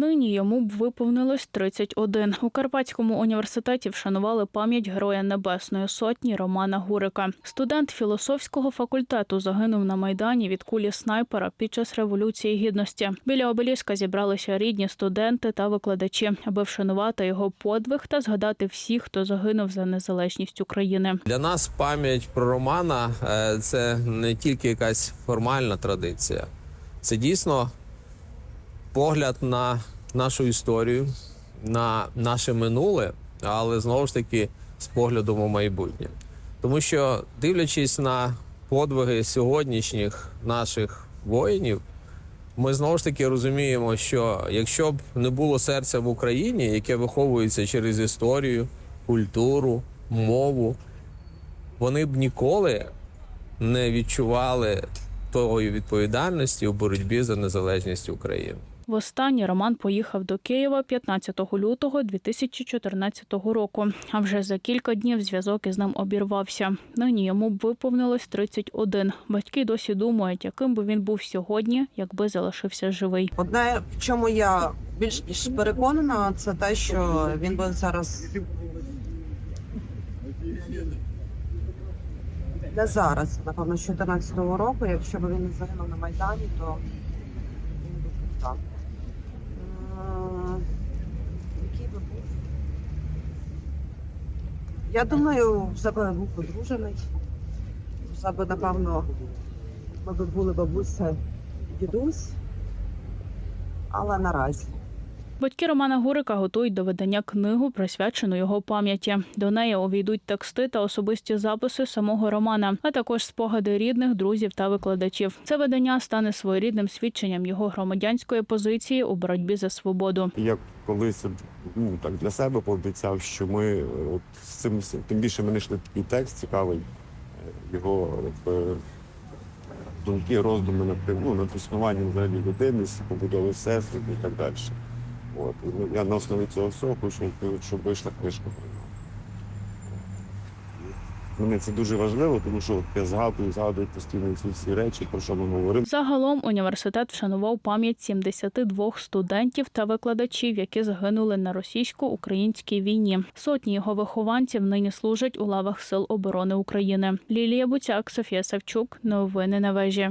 Нині йому б виповнилось 31. У Карпатському університеті вшанували пам'ять Героя Небесної Сотні Романа Гурика. Студент філософського факультету загинув на майдані від кулі снайпера під час революції гідності. Біля обеліска зібралися рідні студенти та викладачі, аби вшанувати його подвиг та згадати всіх, хто загинув за незалежність України. Для нас пам'ять про Романа е, це не тільки якась формальна традиція, це дійсно погляд на нашу історію, на наше минуле, але знову ж таки з поглядом у майбутнє. Тому що, дивлячись на подвиги сьогоднішніх наших воїнів, ми знову ж таки розуміємо, що якщо б не було серця в Україні, яке виховується через історію, культуру, мову, вони б ніколи не відчували тої відповідальності у боротьбі за незалежність України. Востаннє Роман поїхав до Києва 15 лютого 2014 року. А вже за кілька днів зв'язок із ним обірвався. Нині йому б виповнилось 31. Батьки досі думають, яким би він був сьогодні, якби залишився живий. Одне, в чому я більш ніж переконана, це те, що він би зараз не зараз, напевно, з 14-го року. Якщо б він не загинув на Майдані, то він би там. М, Який би був? Я думаю, вже би був подружений, вже би, напевно, б були бабуся і дідусь. Але наразі. Батьки Романа Гурика готують до видання книгу, присвячену його пам'яті. До неї увійдуть тексти та особисті записи самого Романа, а також спогади рідних, друзів та викладачів. Це видання стане своєрідним свідченням його громадянської позиції у боротьбі за свободу. Я колись ну, так для себе пообіцяв, що ми е, от з цим тим більше ми знайшли такий текст цікавий, е, його думки, роздуми тим, ну, над існуванням взагалі людини, побудови всесвіту і так далі. От. Я на основі цього всього хочу, щоб вийшла книжка про нього. Мені це дуже важливо, тому що я згадую, згадую постійно ці всі речі, про що ми говоримо. Загалом університет вшанував пам'ять 72 студентів та викладачів, які загинули на російсько-українській війні. Сотні його вихованців нині служать у лавах сил оборони України. Лілія Буцяк, Софія Савчук. Новини на вежі.